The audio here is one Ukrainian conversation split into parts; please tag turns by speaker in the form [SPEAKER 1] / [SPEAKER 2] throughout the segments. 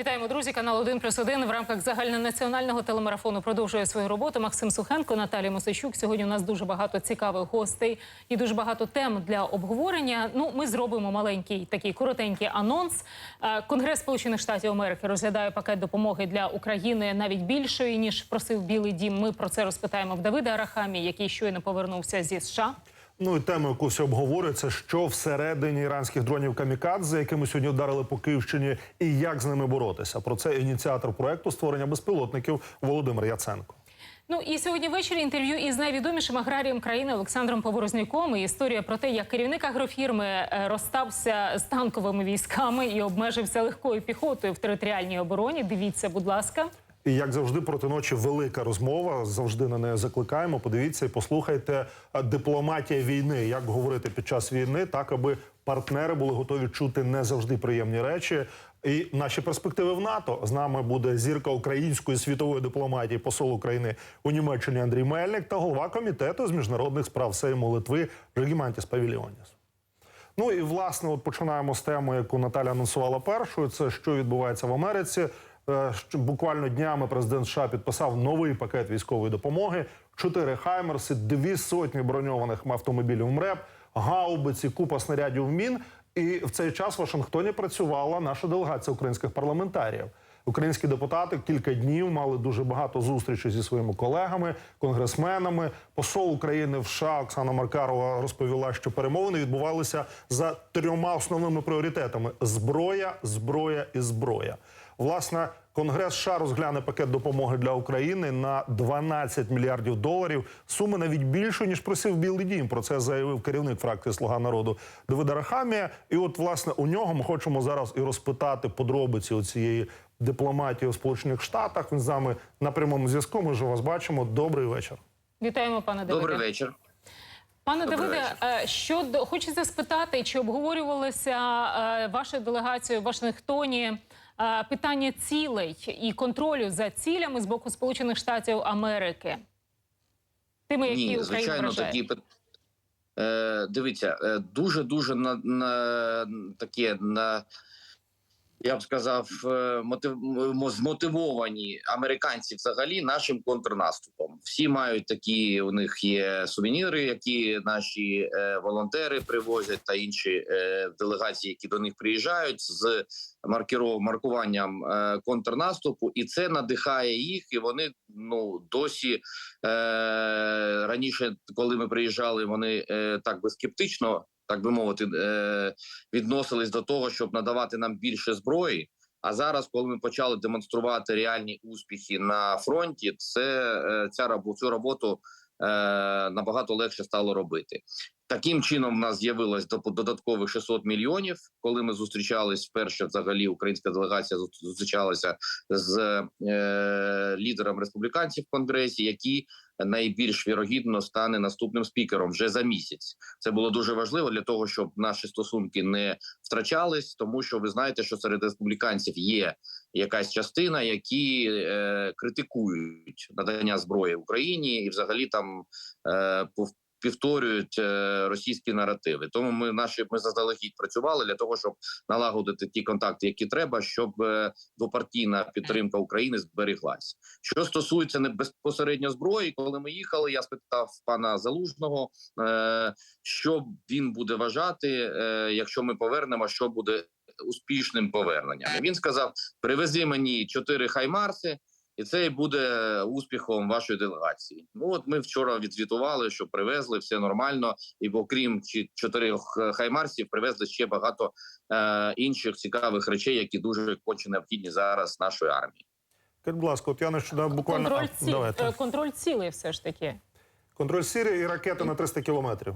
[SPEAKER 1] Вітаємо, друзі. Канал 1 плюс 1 в рамках загальнонаціонального телемарафону продовжує свою роботу. Максим Сухенко, Наталія Мосичук. Сьогодні у нас дуже багато цікавих гостей і дуже багато тем для обговорення. Ну, ми зробимо маленький такий коротенький анонс. Е, Конгрес Сполучених Штатів Америки розглядає пакет допомоги для України навіть більшої ніж просив Білий Дім. Ми про це розпитаємо в Давида Арахамі, який щойно повернувся зі США.
[SPEAKER 2] Ну і тема, яку всі обговорюють, що всередині іранських дронів камікадзе, якими сьогодні вдарили по Київщині, і як з ними боротися. Про це ініціатор проекту створення безпілотників Володимир Яценко.
[SPEAKER 1] Ну і сьогодні ввечері інтерв'ю із найвідомішим аграрієм країни Олександром Поворозняком. І історія про те, як керівник агрофірми е, розстався з танковими військами і обмежився легкою піхотою в територіальній обороні. Дивіться, будь ласка.
[SPEAKER 2] І як завжди, проти ночі велика розмова. Завжди на неї закликаємо. Подивіться і послухайте е, дипломатія війни. Як говорити під час війни, так аби партнери були готові чути не завжди приємні речі. І наші перспективи в НАТО з нами буде зірка української світової дипломатії, посол України у Німеччині Андрій Мельник та голова комітету з міжнародних справ Сейму Литви Регімантіс Павіліоніс. Ну і власне, от починаємо з теми, яку Наталя анонсувала першою. Це що відбувається в Америці. Е, Буквально днями президент США підписав новий пакет військової допомоги: чотири хаймерси, дві сотні броньованих автомобілів МРЕП, гаубиці, купа снарядів мін. І в цей час в Вашингтоні працювала наша делегація українських парламентаріїв. Українські депутати кілька днів мали дуже багато зустрічей зі своїми колегами, конгресменами. Посол України в США Оксана Маркарова розповіла, що перемовини відбувалися за трьома основними пріоритетами: зброя, зброя і зброя. Власне, Конгрес США розгляне пакет допомоги для України на 12 мільярдів доларів. Суми навіть більше ніж просив Білий Дім. Про це заявив керівник фракції Слуга народу Давида Рахамія. І от власне у нього ми хочемо зараз і розпитати подробиці цієї дипломатії у Сполучених Штатах. Він з нами на прямому зв'язку. Ми вже вас бачимо. Добрий вечір.
[SPEAKER 1] Вітаємо, пане Давиде.
[SPEAKER 3] Добрий вечір.
[SPEAKER 1] Пане
[SPEAKER 3] Добрий
[SPEAKER 1] Давиде,
[SPEAKER 3] вечір.
[SPEAKER 1] е, що до- хочеться спитати, чи обговорювалося е, вашою делегацією в Вашингтоні питання цілей і контролю за цілями з боку Сполучених Штатів Америки? Тими, які
[SPEAKER 3] Ні, звичайно, такі е, дивіться, дуже дуже на, на таке на. Я б сказав, е, мотив, змотивовані американці взагалі нашим контрнаступом. Всі мають такі, у них є сувеніри, які наші е, волонтери привозять, та інші е, делегації, які до них приїжджають з маркеров, маркуванням контрнаступу, і це надихає їх, і вони ну досі е, раніше, коли ми приїжджали, вони так би скептично, так би мовити, е, відносились до того, щоб надавати нам більше зброї. А зараз, коли ми почали демонструвати реальні успіхи на фронті, це е, ця цю роботу набагато легше стало робити. Таким чином, в нас з'явилось додаткових 600 мільйонів. Коли ми зустрічались вперше, взагалі українська делегація зу- зустрічалася з е, лідером республіканців в конгресі, які найбільш вірогідно стане наступним спікером вже за місяць. Це було дуже важливо для того, щоб наші стосунки не втрачались, тому що ви знаєте, що серед республіканців є якась частина, які е, критикують надання зброї Україні, і взагалі там е, Повторюють е, російські наративи, тому ми наші ми заздалегідь працювали для того, щоб налагодити ті контакти, які треба, щоб е, двопартійна підтримка України зберіглась. Що стосується не безпосередньо зброї, коли ми їхали, я спитав пана Залужного, е, що він буде вважати, якщо ми повернемо, що буде успішним поверненням. І Він сказав: привези мені чотири хаймарси. І це буде успіхом вашої делегації. Ну от ми вчора відзвітували, що привезли все нормально, і окрім чотирьох е, хаймарсів, привезли ще багато е, інших цікавих речей, які дуже конче необхідні зараз нашої армії.
[SPEAKER 2] Будь ласка, от я нещодавно буквально
[SPEAKER 1] Контроль, ці... е, контроль цілей все ж таки.
[SPEAKER 2] контроль Сірії і ракети на 300 кілометрів.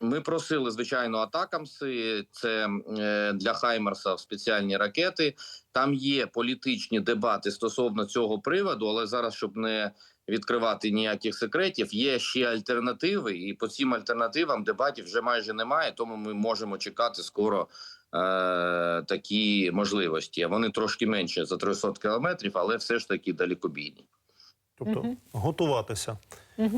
[SPEAKER 3] Ми просили звичайно атакамси. Це е, для Хаймерса спеціальні ракети. Там є політичні дебати стосовно цього приводу, але зараз, щоб не відкривати ніяких секретів, є ще альтернативи, і по цим альтернативам дебатів вже майже немає. Тому ми можемо чекати скоро. Е, такі можливості вони трошки менше за 300 кілометрів, але все ж таки далекобійні.
[SPEAKER 2] Тобто готуватися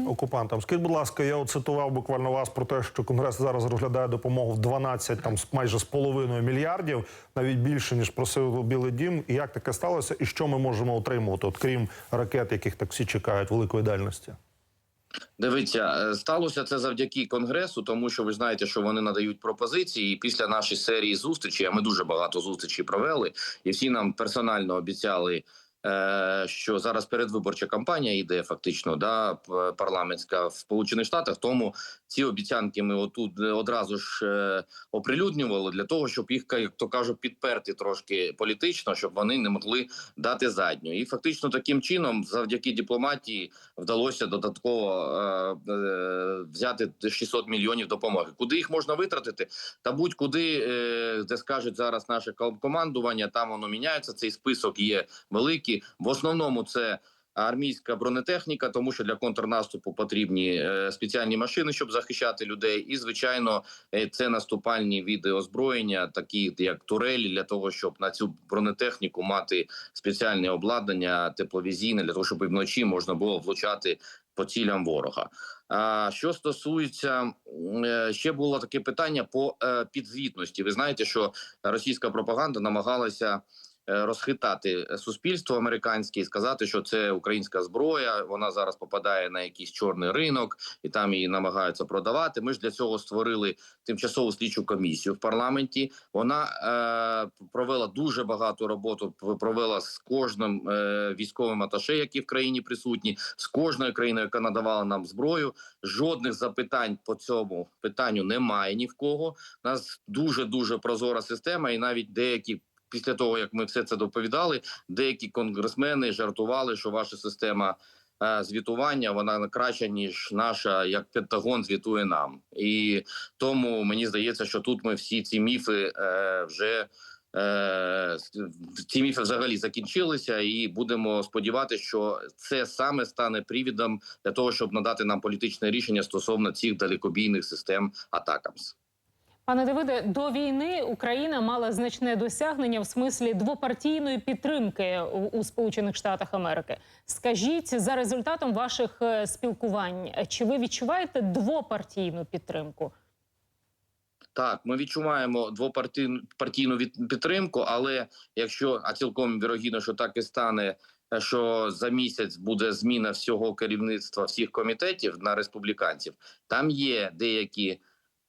[SPEAKER 2] окупантам. Скажіть, будь ласка, я от цитував буквально вас про те, що Конгрес зараз розглядає допомогу в 12, там з- майже з половиною мільярдів, навіть більше ніж просив Білий Дім. І як таке сталося, і що ми можемо отримувати, от крім ракет, яких так всі чекають великої дальності?
[SPEAKER 3] Дивіться, е, сталося це завдяки конгресу, тому що ви знаєте, що вони надають пропозиції. І після нашої серії зустрічей, а ми дуже багато зустрічей провели, і всі нам персонально обіцяли. Е, Що зараз передвиборча кампанія йде фактично да парламентська в Сполучених Штатах. Тому ці обіцянки ми отут одразу ж е, оприлюднювали для того, щоб їх як то кажуть, підперти трошки політично, щоб вони не могли дати задню. І фактично таким чином, завдяки дипломатії, вдалося додатково е, е, взяти 600 мільйонів допомоги. Куди їх можна витратити? Та будь-куди, е, де скажуть зараз наше командування, там воно міняється. Цей список є великий. В основному це. Армійська бронетехніка, тому що для контрнаступу потрібні е, спеціальні машини, щоб захищати людей, і звичайно, е, це наступальні види озброєння, такі як турелі, для того, щоб на цю бронетехніку мати спеціальне обладнання тепловізійне, для того, щоб і вночі можна було влучати по цілям ворога. А що стосується е, ще було таке питання по підзвітності. Ви знаєте, що російська пропаганда намагалася. Е, Розхитати суспільство американське і сказати, що це українська зброя. Вона зараз попадає на якийсь чорний ринок, і там її намагаються продавати. Ми ж для цього створили тимчасову слідчу комісію в парламенті. Вона е, провела дуже багато роботу. Провела з кожним е, військовим аташе, які в країні присутні, з кожною країною, яка надавала нам зброю. Жодних запитань по цьому питанню немає ні в кого. У нас дуже дуже прозора система, і навіть деякі. Після того як ми все це доповідали, деякі конгресмени жартували, що ваша система е, звітування вона краща ніж наша, як Пентагон звітує нам, і тому мені здається, що тут ми всі ці міфи е, вже. Е, ці міфи взагалі закінчилися, і будемо сподіватися, що це саме стане привідом для того, щоб надати нам політичне рішення стосовно цих далекобійних систем Атакамс.
[SPEAKER 1] Пане Давиде, до війни Україна мала значне досягнення в смислі двопартійної підтримки у, Сполучених Штатах Америки. Скажіть за результатом ваших е, спілкувань, чи ви відчуваєте двопартійну підтримку?
[SPEAKER 3] Так, ми відчуваємо двопартійну підтримку, але якщо а цілком вірогідно, що так і стане, е, що за місяць буде зміна всього керівництва всіх комітетів на республіканців, там є деякі,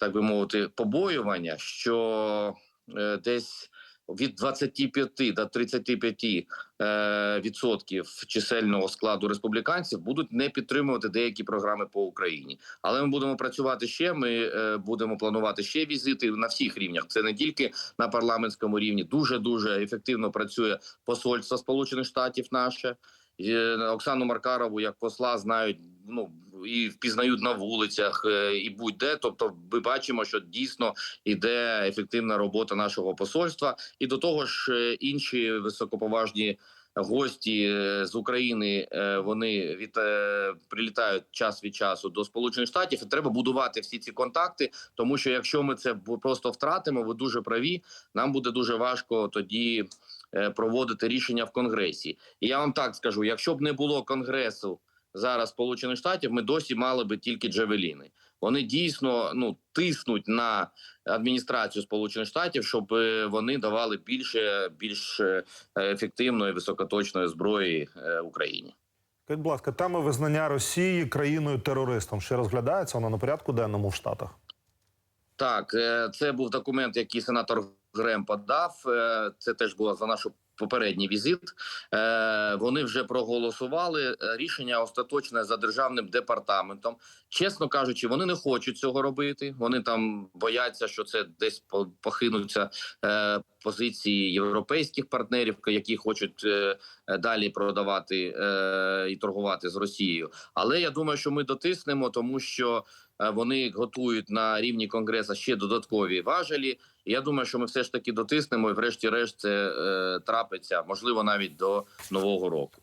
[SPEAKER 3] так би мовити, побоювання, що е, десь від 25 до 35 е, відсотків чисельного складу республіканців будуть не підтримувати деякі програми по Україні. Але ми будемо працювати ще. Ми е, будемо планувати ще візити на всіх рівнях. Це не тільки на парламентському рівні. Дуже дуже ефективно працює посольство Сполучених Штатів. Наше Оксану Маркарову як посла знають. Ну і впізнають на вулицях е, і будь-де. Тобто, ми бачимо, що дійсно іде ефективна робота нашого посольства, і до того ж е, інші високоповажні гості е, з України вони від прилітають час від часу до Сполучених Штатів. І треба будувати всі ці контакти, тому що якщо ми це просто втратимо, ви дуже праві. Нам буде дуже важко тоді проводити рішення в Конгресі. І я вам так скажу: якщо б не було конгресу зараз Сполучених Штатів, ми досі мали би тільки Джавеліни. Вони дійсно ну тиснуть на адміністрацію Сполучених Штатів, щоб е, вони давали більше більш е, ефективної високоточної зброї е, Україні.
[SPEAKER 2] Будь ласка, тема визнання Росії країною терористом ще розглядається вона на порядку денному в Штатах.
[SPEAKER 3] Так, це був документ, який сенатор Грем подав. Це теж було за нашу попередній візит. Е, Вони вже проголосували Е, рішення остаточне за державним департаментом. Чесно кажучи, вони не хочуть цього робити. Вони там бояться, що це десь по- похинуться е, позиції європейських партнерів, які хочуть далі продавати і торгувати з Росією. Але я думаю, що ми дотиснемо, тому що вони готують на рівні конгресу ще додаткові важелі. Я думаю, що ми все ж таки дотиснемо, і врешті-решт це е, трапиться, можливо, навіть до нового року.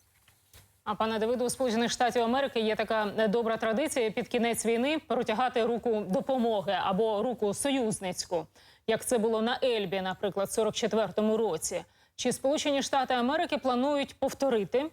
[SPEAKER 1] А пане Давиду, у Сполучених Штатів Америки є така е, добра традиція під кінець війни протягати руку допомоги або руку союзницьку, як це було на Ельбі, наприклад, в 44-му році. Чи Сполучені Штати Америки планують повторити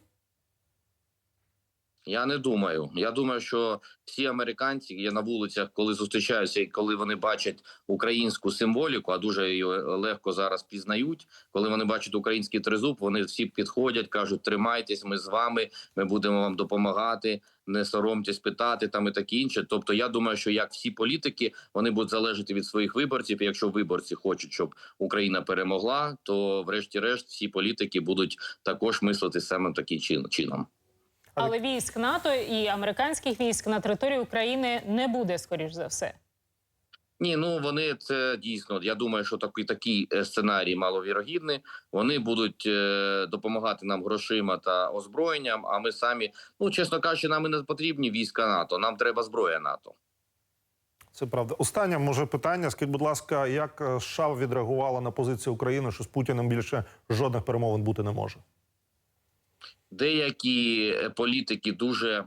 [SPEAKER 3] Я не думаю. Я думаю, що всі американці є на вулицях, коли зустрічаються і коли вони бачать українську символіку, а дуже її легко зараз пізнають. Коли вони бачать український тризуб, вони всі підходять, кажуть: тримайтесь, ми з вами, ми будемо вам допомагати. Не соромтесь питати там і таке інше. Тобто, я думаю, що як всі політики вони будуть залежати від своїх виборців. Якщо виборці хочуть, щоб Україна перемогла, то врешті-решт всі політики будуть також мислити саме таким чином.
[SPEAKER 1] Але військ НАТО і американських військ на території України не буде, скоріш за все.
[SPEAKER 3] Ні, ну вони це дійсно. Я думаю, що такий такий е, сценарій маловірогідний. Вони будуть е, допомагати нам грошима та озброєнням. А ми самі, ну чесно кажучи, нам і не потрібні війська НАТО. Нам треба зброя НАТО.
[SPEAKER 2] Це правда. Останнє може питання. Скажіть, будь ласка, як е, США відреагувала на позицію України, що з Путіним більше жодних перемовин бути не може?
[SPEAKER 3] Деякі е, політики дуже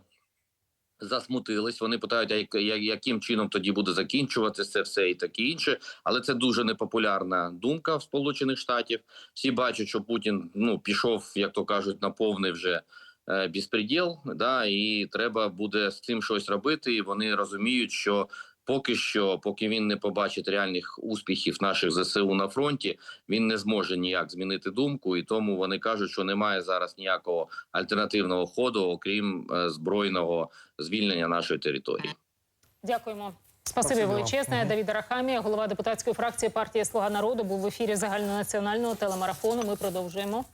[SPEAKER 3] засмутились. Вони питають, яким чином тоді буде закінчуватися все і таке інше. Але це дуже непопулярна думка в Сполучених Штатів. Всі бачать, що Путін ну пішов, як то кажуть, на повний вже. е, Безпреділ, да, і треба буде з цим щось робити. І вони розуміють, що поки що, поки він не побачить реальних успіхів наших ЗСУ на фронті, він не зможе ніяк змінити думку, і тому вони кажуть, що немає зараз ніякого альтернативного ходу, окрім е, збройного звільнення нашої території.
[SPEAKER 1] Дякуємо. Спасибі величезне. Давід Арахамія, голова депутатської фракції партії Слуга народу, був в ефірі загальнонаціонального телемарафону. Ми продовжуємо.